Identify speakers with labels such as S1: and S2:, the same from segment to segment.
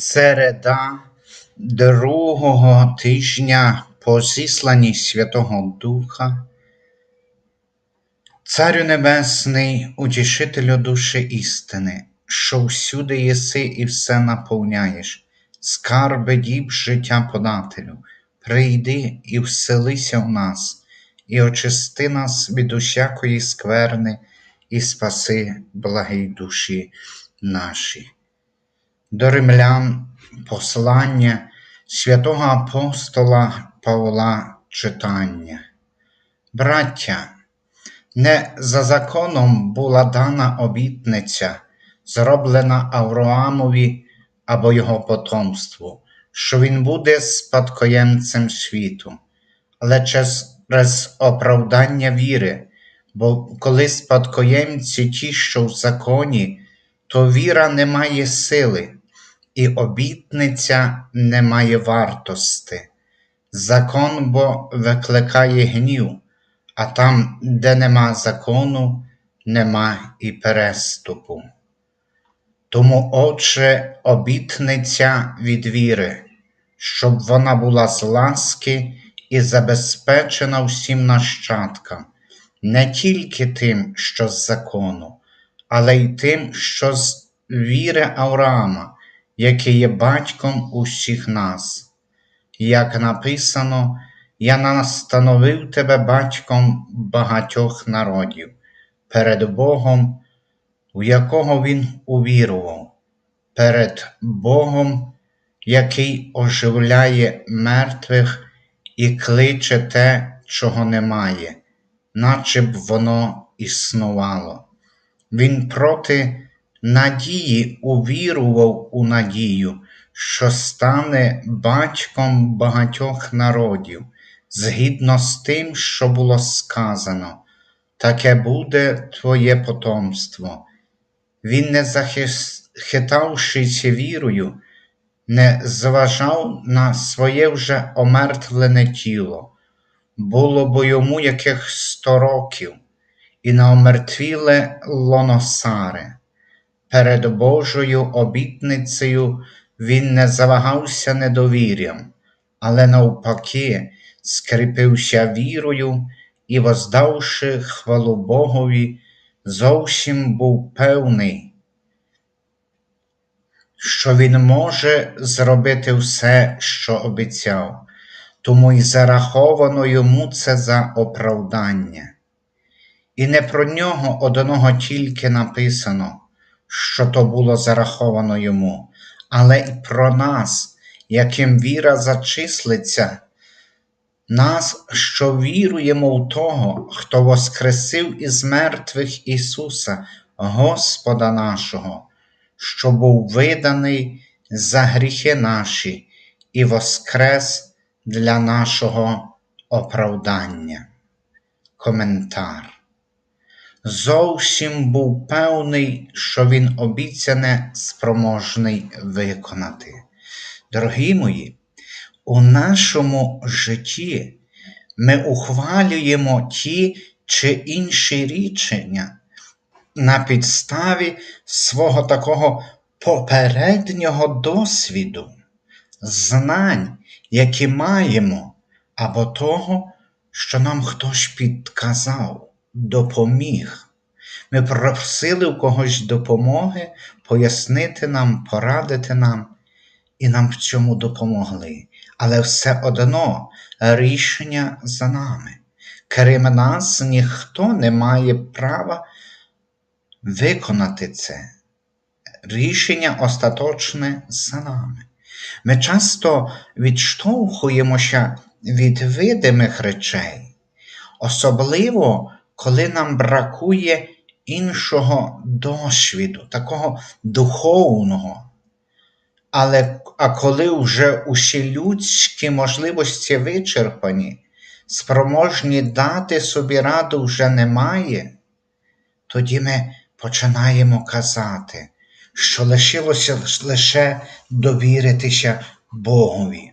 S1: Середа другого тижня по зісланні Святого Духа, Царю Небесний, утішителю душі істини, що всюди єси і все наповняєш, скарби діб життя подателю, прийди і вселися в нас, і очисти нас від усякої скверни, і спаси благій душі наші. До римлян послання святого апостола Павла читання. Браття, не за законом була дана обітниця, зроблена Авраамові або його потомству, що він буде спадкоємцем світу, але через оправдання віри, бо коли спадкоємці ті, що в законі, то віра не має сили, і обітниця не має вартости. Закон бо викликає гнів, а там, де нема закону, нема і переступу. Тому, Отче, обітниця від віри, щоб вона була з ласки і забезпечена всім нащадкам, не тільки тим, що з закону, але й тим, що з віри Авраама, який є батьком усіх нас. Як написано, я настановив тебе батьком багатьох народів перед Богом, у якого він увірував, перед Богом, який оживляє мертвих і кличе те, чого немає, наче б воно існувало. Він проти надії увірував у надію, що стане батьком багатьох народів, згідно з тим, що було сказано, таке буде твоє потомство. Він, не захитавшися вірою, не зважав на своє вже омертвлене тіло, було бо йому яких сто років, і на омертвіле лоносаре. Перед Божою обітницею він не завагався недовір'ям, але навпаки, скріпився вірою і, воздавши хвалу Богові, зовсім був певний, що він може зробити все, що обіцяв, тому й зараховано йому це за оправдання. І не про нього одного тільки написано що то було зараховано йому, але й про нас, яким віра зачислиться, нас, що віруємо в того, хто воскресив із мертвих Ісуса, Господа нашого, що був виданий за гріхи наші і воскрес для нашого оправдання. Коментар зовсім був певний, що він обіцяне спроможний виконати. Дорогі мої, у нашому житті ми ухвалюємо ті чи інші рішення на підставі свого такого попереднього досвіду, знань, які маємо, або того, що нам хтось підказав допоміг. Ми просили у когось допомоги пояснити нам, порадити нам, і нам в цьому допомогли. Але все одно рішення за нами. Крім нас, ніхто не має права виконати це. Рішення остаточне за нами. Ми часто відштовхуємося від видимих речей, особливо коли нам бракує іншого досвіду, такого духовного. Але а коли вже усі людські можливості вичерпані, спроможні дати собі раду вже немає, тоді ми починаємо казати, що лишилося лише довіритися Богові.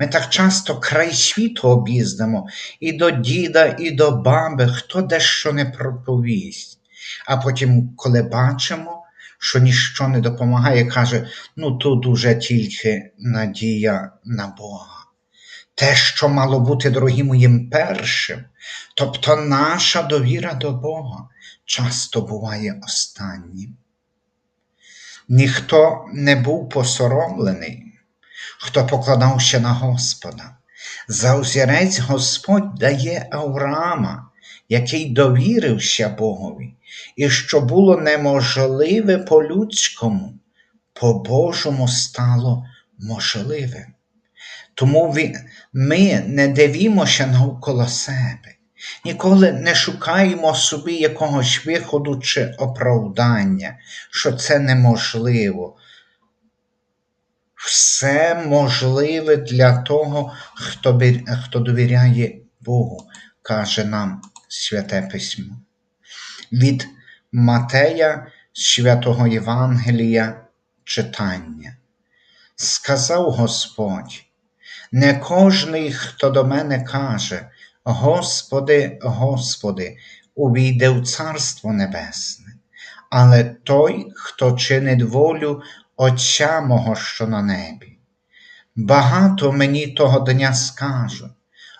S1: Ми так часто край світу об'їздимо і до діда, і до баби, хто дещо не проповість. А потім, коли бачимо, що ніщо не допомагає, каже: ну тут уже тільки надія на Бога. Те, що мало бути, дорогі моїм першим, тобто наша довіра до Бога, часто буває останнім. Ніхто не був посоромлений, хто покладався на Господа. За озірець Господь дає Авраама, який довірився Богові, і що було неможливе по-людському, по-божому стало можливим. Тому ми не дивімося навколо себе, ніколи не шукаємо собі якогось виходу чи оправдання, що це неможливо. Все можливе для того, хто хто довіряє Богу, каже нам Святе Письмо. Від Матея Святого Євангелія читання. Сказав Господь, не кожний, хто до мене каже, Господи, Господи, увійде в Царство Небесне, але той, хто чинить волю Отця мого, що на небі. Багато мені того дня скажуть,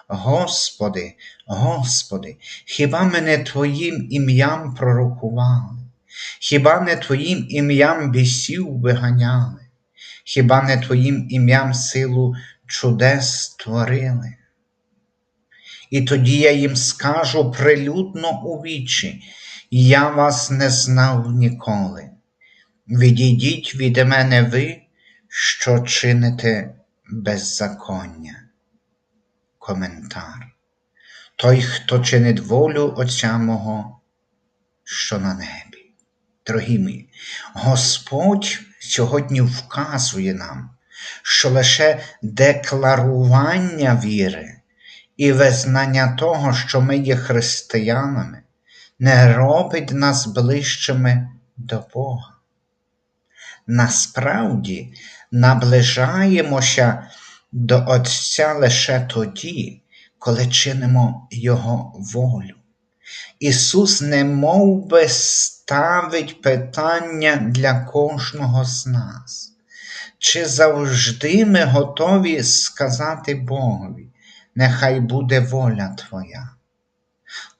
S1: Господи, Господи, хіба мене Твоїм ім'ям пророкували, хіба не Твоїм ім'ям бісів виганяли, хіба не Твоїм ім'ям силу чудес створили? І тоді я їм скажу прилюдно у вічі, я вас не знав ніколи. Відійдіть від мене ви, що чините беззаконня. Коментар. Той, хто чинить волю Отця мого, що на небі. Дорогі мої, Господь сьогодні вказує нам, що лише декларування віри і визнання того, що ми є християнами, не робить нас ближчими до Бога насправді наближаємося до Отця лише тоді, коли чинимо Його волю. Ісус не мов би ставить питання для кожного з нас. Чи завжди ми готові сказати Богові, нехай буде воля Твоя?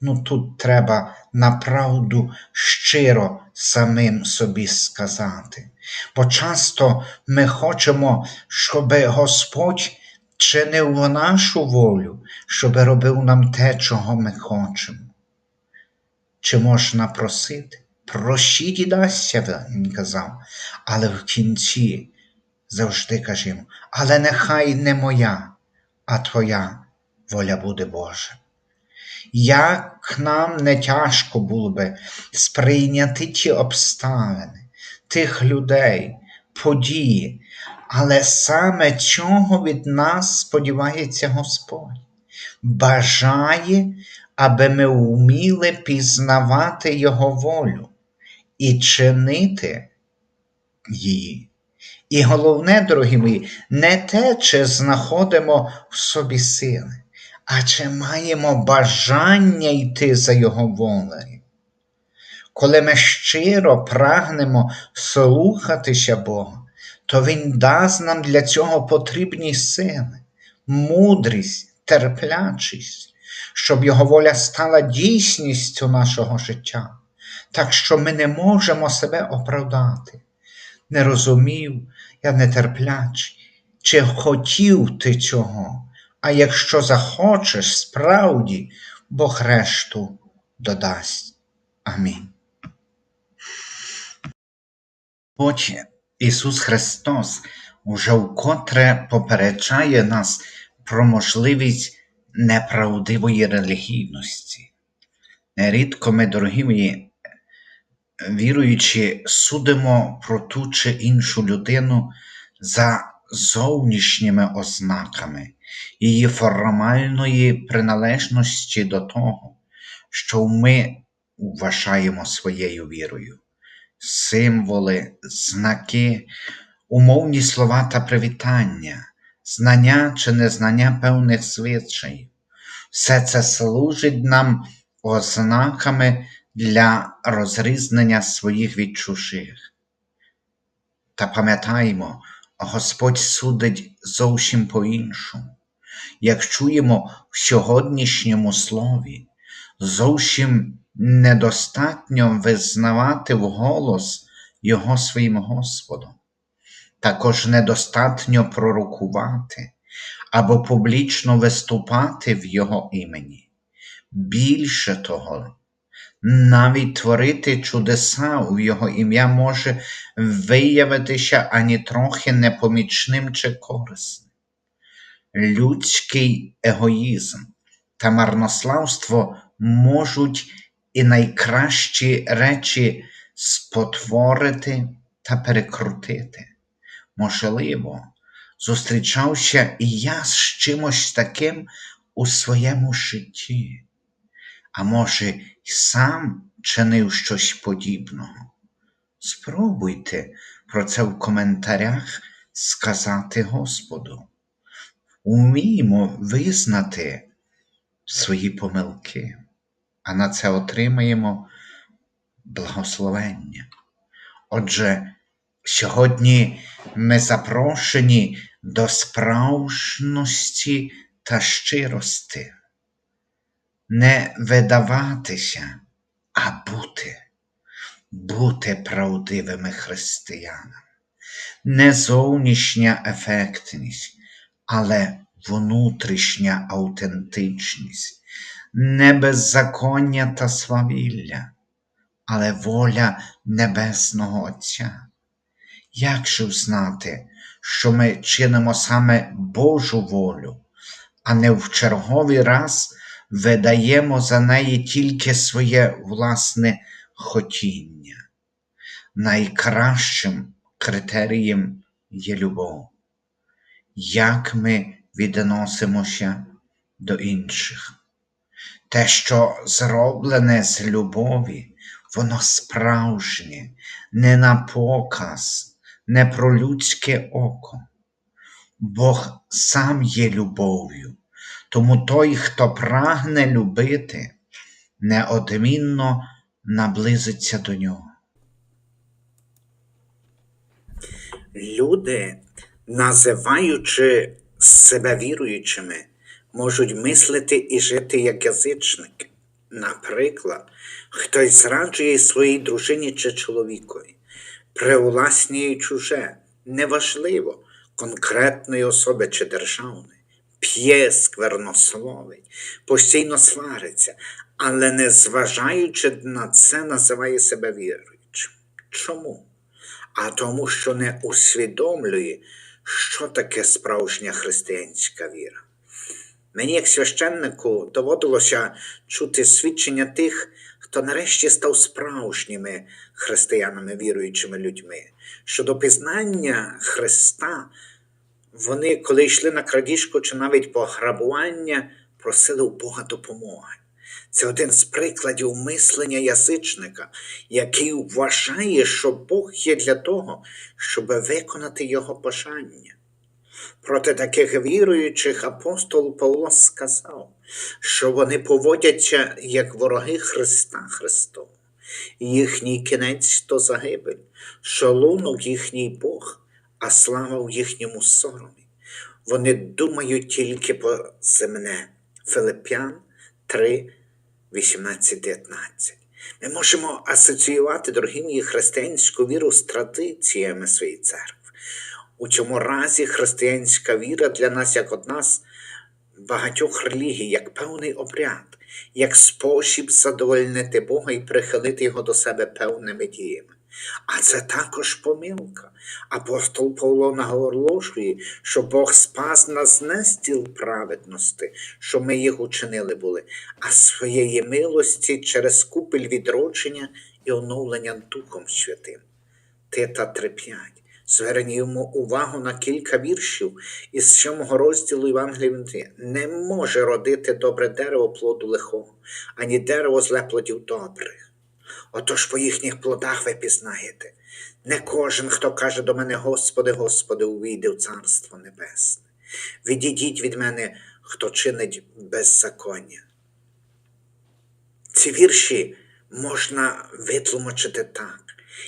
S1: Ну тут треба направду щиро самим собі сказати. Бо часто ми хочемо, щоб Господь чинив нашу волю, щоб робив нам те, чого ми хочемо. Чи можна просити? Прощіть і дасться, він казав, але в кінці завжди кажемо, але нехай не моя, а твоя воля буде Божа. Як нам не тяжко було би сприйняти ті обставини, тих людей, події, але саме цього від нас сподівається Господь, бажає, аби ми вміли пізнавати Його волю і чинити її. І головне, дорогі мої, не те, чи знаходимо в собі сили, а чи маємо бажання йти за Його волею. Коли ми щиро прагнемо слухатися Бога, то Він дасть нам для цього потрібні сили, мудрість, терплячість, щоб Його воля стала дійсністю нашого життя, так що ми не можемо себе оправдати. Не розумів, я нетерплячий, чи хотів ти цього, а якщо захочеш справді, Бог решту додасть. Амінь. Господь Ісус Христос уже вкотре попереджає нас про можливість неправдивої релігійності. Нерідко ми, дорогі мої, віруючи, судимо про ту чи іншу людину за зовнішніми ознаками її формальної приналежності до того, що ми вважаємо своєю вірою символи, знаки, умовні слова та привітання, знання чи незнання певних звичаїв. Все це служить нам ознаками для розрізнення своїх від чужих. Та пам'ятаймо, Господь судить зовсім по-іншому. Як чуємо в сьогоднішньому слові, зовсім недостатньо визнавати вголос Його своїм Господом. Також недостатньо пророкувати або публічно виступати в Його імені. Більше того, навіть творити чудеса у Його ім'я може виявитися ані трохи непомічним чи корисним. Людський егоїзм та марнославство можуть і найкращі речі спотворити та перекрутити. Можливо, зустрічався і я з чимось таким у своєму житті, а може, й сам чинив щось подібного. Спробуйте про це в коментарях сказати Господу. Уміємо визнати свої помилки, а на це отримаємо благословення. Отже, сьогодні ми запрошені до справжності та щирости, не видаватися, а бути, бути правдивими християнами, не зовнішня ефектність, але внутрішня аутентичність, не беззаконня та свавілля, але воля Небесного Отця. Як же взнати, що ми чинимо саме Божу волю, а не в черговий раз видаємо за неї тільки своє власне хотіння? Найкращим критерієм є любов. Як ми відносимося до інших? Те, що зроблене з любові, воно справжнє, не на показ не про людське око. Бог сам є любов'ю, тому той, хто прагне любити, неодмінно наблизиться до нього.
S2: Люди, називаючи себе віруючими, можуть мислити і жити як язичники. Наприклад, хтось зраджує своїй дружині чи чоловікові, привласнює чуже, неважливо, конкретної особи чи державної, п'є сквернословить, постійно свариться, але незважаючи на це, називає себе віруючим. Чому? А тому, що не усвідомлює, що таке справжня християнська віра. Мені, як священнику, доводилося чути свідчення тих, хто нарешті став справжніми християнами, віруючими людьми. Щодо пізнання Христа, вони, коли йшли на крадіжку чи навіть пограбування, просили у Бога допомоги. Це один з прикладів мислення язичника, який вважає, що Бог є для того, щоб виконати його бажання. Проти таких віруючих апостол Павло сказав, що вони поводяться як вороги Христа Христова. Їхній кінець то загибель, що їхній Бог, а слава в їхньому соромі. Вони думають тільки по земне. Филип'ян 3, 18, 19. Ми можемо асоціювати, дорогі мої, християнську віру з традиціями своєї церкви. У цьому разі християнська віра для нас як одна з багатьох релігій, як певний обряд, як спосіб задовольнити Бога і прихилити Його до себе певними діями. А це також помилка. Апостол Павло наголошує, що Бог спас нас не з тіл праведності, що ми їх учинили були, а своєї милості через купель відродження і оновлення Духом Святим. Тита 3.5 Звернімо увагу на кілька віршів із сьомого розділу Євангелія. Не може родити добре дерево плоду лихого, ані дерево зле плодів добрих. Отож по їхніх плодах ви пізнаєте. Не кожен, хто каже до мене, Господи, Господи, увійде в Царство Небесне. Відійдіть від мене, хто чинить беззаконня. Ці вірші можна витлумачити так.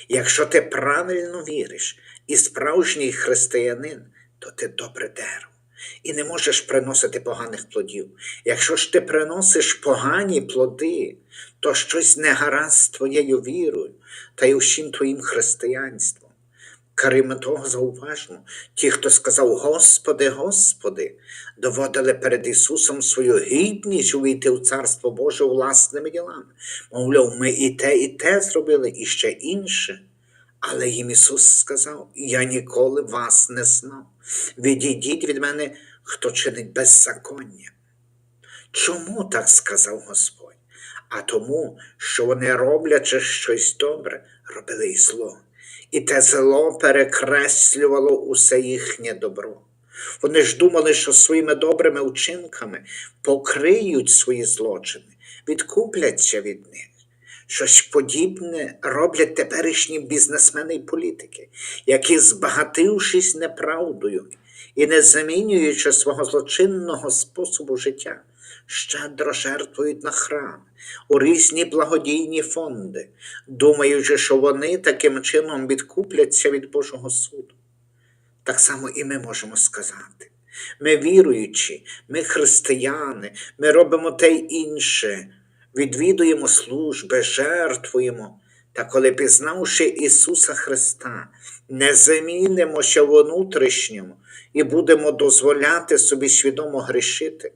S2: Якщо ти правильно віриш і справжній християнин, то ти добре дерево і не можеш приносити поганих плодів. Якщо ж ти приносиш погані плоди, то щось не гаразд з твоєю вірою та й усім твоїм християнством. Крім того, зауважмо, ті, хто сказав Господи, Господи, доводили перед Ісусом свою гідність увійти в Царство Боже власними ділами. Мовляв, ми і те, і те зробили, і ще інше. Але їм Ісус сказав: Я ніколи вас не знав. Відійдіть від мене, хто чинить беззаконня. Чому так сказав Господь? А тому, що вони, роблячи щось добре, робили і зло. І те зло перекреслювало усе їхнє добро. Вони ж думали, що своїми добрими вчинками покриють свої злочини, відкупляться від них. Щось подібне роблять теперішні бізнесмени і політики, які, збагатившись неправдою і не замінюючи свого злочинного способу життя, щедро жертвують на храм, у різні благодійні фонди, думаючи, що вони таким чином відкупляться від Божого суду. Так само і ми можемо сказати. Ми віруючі, ми християни, ми робимо те й інше, відвідуємо служби, жертвуємо. Та коли пізнавши Ісуса Христа, не замінимося внутрішньому і будемо дозволяти собі свідомо грішити,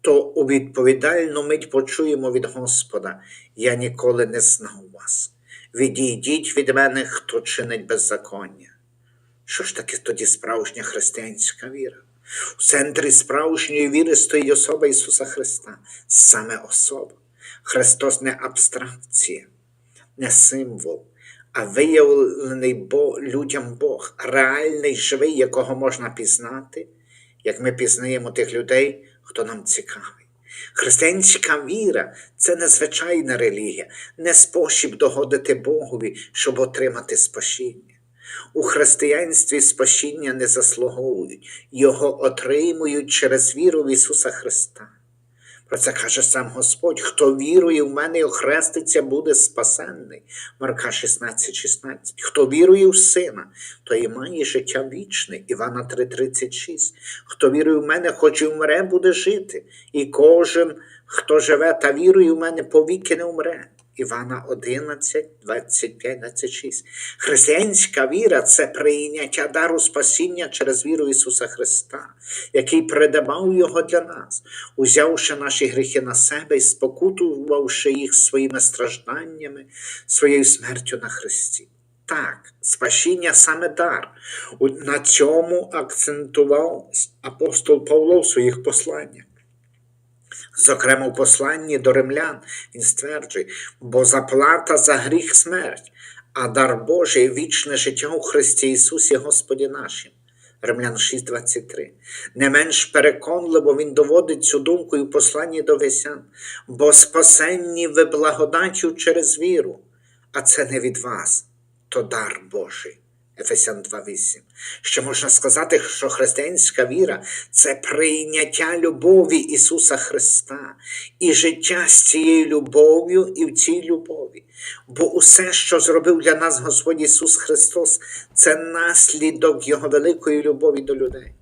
S2: то у відповідальну мить почуємо від Господа: Я ніколи не знав вас. Відійдіть від мене, хто чинить беззаконня. Що ж таке тоді справжня християнська віра? У центрі справжньої віри стоїть особа Ісуса Христа, саме особа. Христос не абстракція, не символ, а виявлений Бо, людям Бог, реальний, живий, якого можна пізнати, як ми пізнаємо тих людей, хто нам цікавий. Християнська віра це не звичайна релігія, не спосіб догодити Богові, щоб отримати спасіння. У християнстві спасіння не заслуговують, його отримують через віру в Ісуса Христа. Про це каже сам Господь: хто вірує в мене і охреститься, буде спасенний. Марка 16, 16. Хто вірує в Сина, то і має життя вічне. Івана 3,36. Хто вірує в мене, хоч і вмре, буде жити. І кожен, хто живе та вірує в мене, повіки не вмре. Івана 11, 25, 26. Християнська віра це прийняття дару спасіння через віру Ісуса Христа, який придавав Його для нас, узявши наші гріхи на себе і спокутувавши їх своїми стражданнями, своєю смертю на Христі. Так, спасіння саме дар. На цьому акцентував апостол Павло в своїх посланнях. Зокрема, в посланні до римлян він стверджує, бо заплата за гріх смерть, а дар Божий вічне життя у Христі Ісусі Господі нашим. Римлян 6:23. Не менш переконливо він доводить цю думку і в посланні до Весян, бо спасенні ви благодаттю через віру, а це не від вас, то дар Божий. Ефесян 2.8. Ще можна сказати, що християнська віра це прийняття любові Ісуса Христа і життя з цією любов'ю і в цій любові. Бо усе, що зробив для нас Господь Ісус Христос, це наслідок Його великої любові до людей.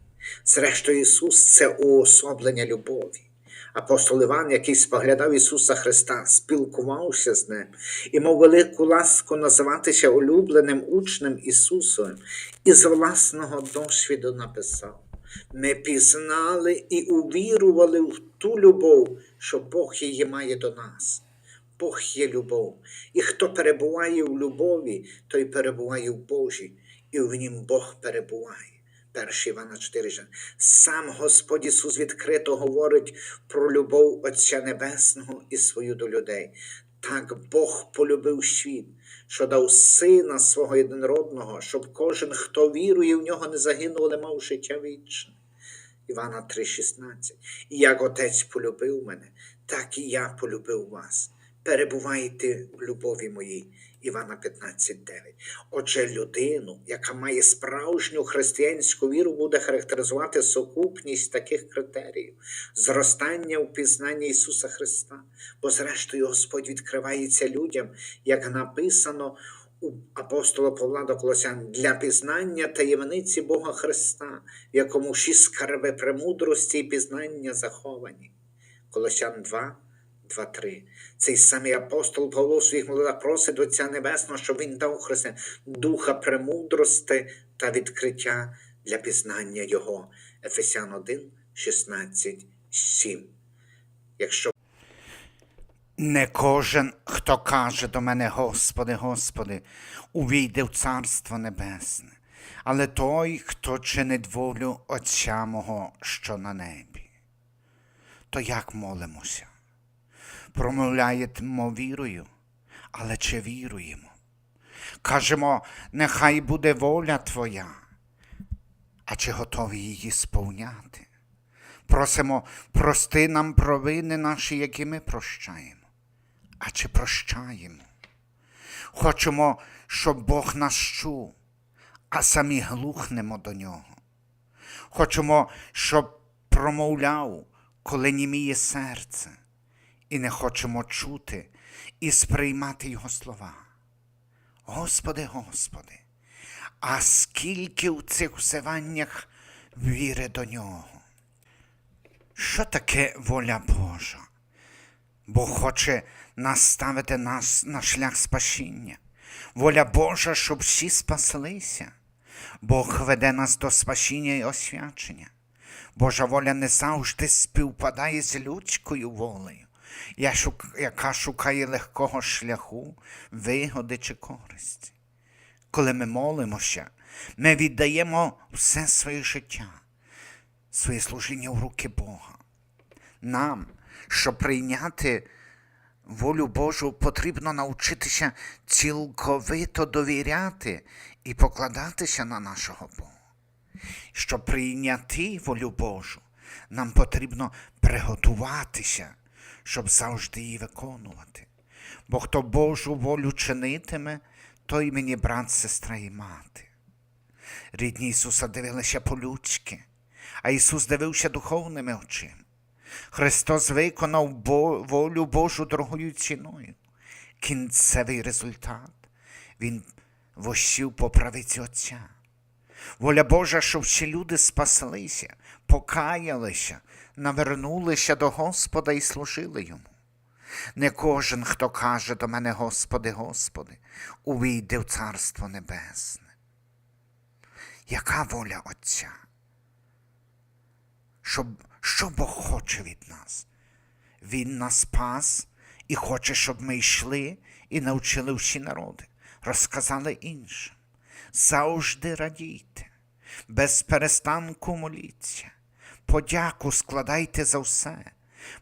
S2: Зрештою, Ісус це уособлення любові. Апостол Іван, який споглядав Ісуса Христа, спілкувався з ним і мав велику ласку називатися улюбленим учнем Ісусовим, і з власного досвіду написав: Ми пізнали і увірували в ту любов, що Бог її має до нас. Бог є любов, і хто перебуває в любові, той перебуває в Божій, і в нім Бог перебуває. 1 Івана 4. Сам Господь Ісус відкрито говорить про любов Отця Небесного і свою до людей. Так Бог полюбив світ, що дав Сина свого єдинородного, щоб кожен, хто вірує в нього, не загинув, але мав життя вічне. Івана 3,16. І як Отець полюбив мене, так і я полюбив вас. Перебувайте в любові моїй. Івана 15,9. Отже, людину, яка має справжню християнську віру, буде характеризувати сукупність таких критеріїв: зростання у пізнанні Ісуса Христа, бо, зрештою, Господь відкривається людям, як написано у апостола Павла до Колосян для пізнання таємниці Бога Христа, в якому всі скарби премудрості і пізнання заховані. Колосян 2, 2, 3. Цей самий апостол Павло у своїх молитвах просить до Отця Небесного, щоб він дав Христе духа премудрости та відкриття для пізнання Його. Ефесян 1, 16, 7. Якщо
S1: Не кожен, хто каже до мене, Господи, Господи, увійде в Царство Небесне, але той, хто чинить волю Отця мого, що на небі. То як молимося? Промовляємо вірою, але чи віруємо? Кажемо, нехай буде воля Твоя, а чи готові її сповняти? Просимо, прости нам провини наші, які ми прощаємо. А чи прощаємо? Хочемо, щоб Бог нас чув, а самі глухнемо до нього. Хочемо, щоб промовляв, коли німіє серце, і не хочемо чути і сприймати Його слова. Господи, Господи, а скільки у цих взиваннях віри до нього? Що таке воля Божа? Бог хоче наставити нас на шлях спасіння. Воля Божа, щоб всі спаслися. Бог веде нас до спасіння і освячення. Божа воля не завжди співпадає з людською волею, я шук- яка шукає легкого шляху, вигоди чи користі. Коли ми молимося, ми віддаємо все своє життя, своє служіння в руки Бога. Нам, щоб прийняти волю Божу, потрібно навчитися цілковито довіряти і покладатися на нашого Бога. Щоб прийняти волю Божу, нам потрібно приготуватися, щоб завжди її виконувати. Бо хто Божу волю чинитиме, той мені брат, сестра і мати. Рідні Ісуса дивилися по-людськи, а Ісус дивився духовними очима. Христос виконав волю Божу дорогою ціною. Кінцевий результат Він вощів по правиці Отця. Воля Божа, щоб всі люди спаслися, покаялися, навернулися до Господа і служили йому. Не кожен, хто каже до мене, Господи, Господи, увійде в Царство Небесне. Яка воля Отця? Щоб, що Бог хоче від нас? Він нас спас і хоче, щоб ми йшли і навчили всі народи, розказали іншим. Завжди радійте, без перестанку моліться, подяку складайте за все,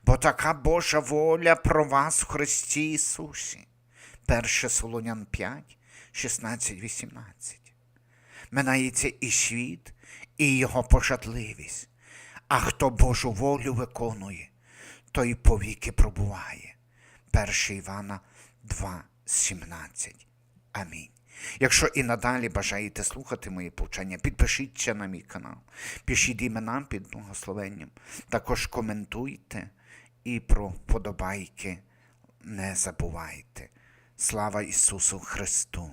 S1: бо така Божа воля про вас в Христі Ісусі. 1 Солонян 5, 16, 18. Минається і світ, і його пожадливість. А хто Божу волю виконує, той повіки пробуває. 1 Івана 2, 17. Амінь. Якщо і надалі бажаєте слухати мої повчання, підпишіться на мій канал, пишіть іменам під благословенням, також коментуйте і про вподобайки не забувайте. Слава Ісусу Христу!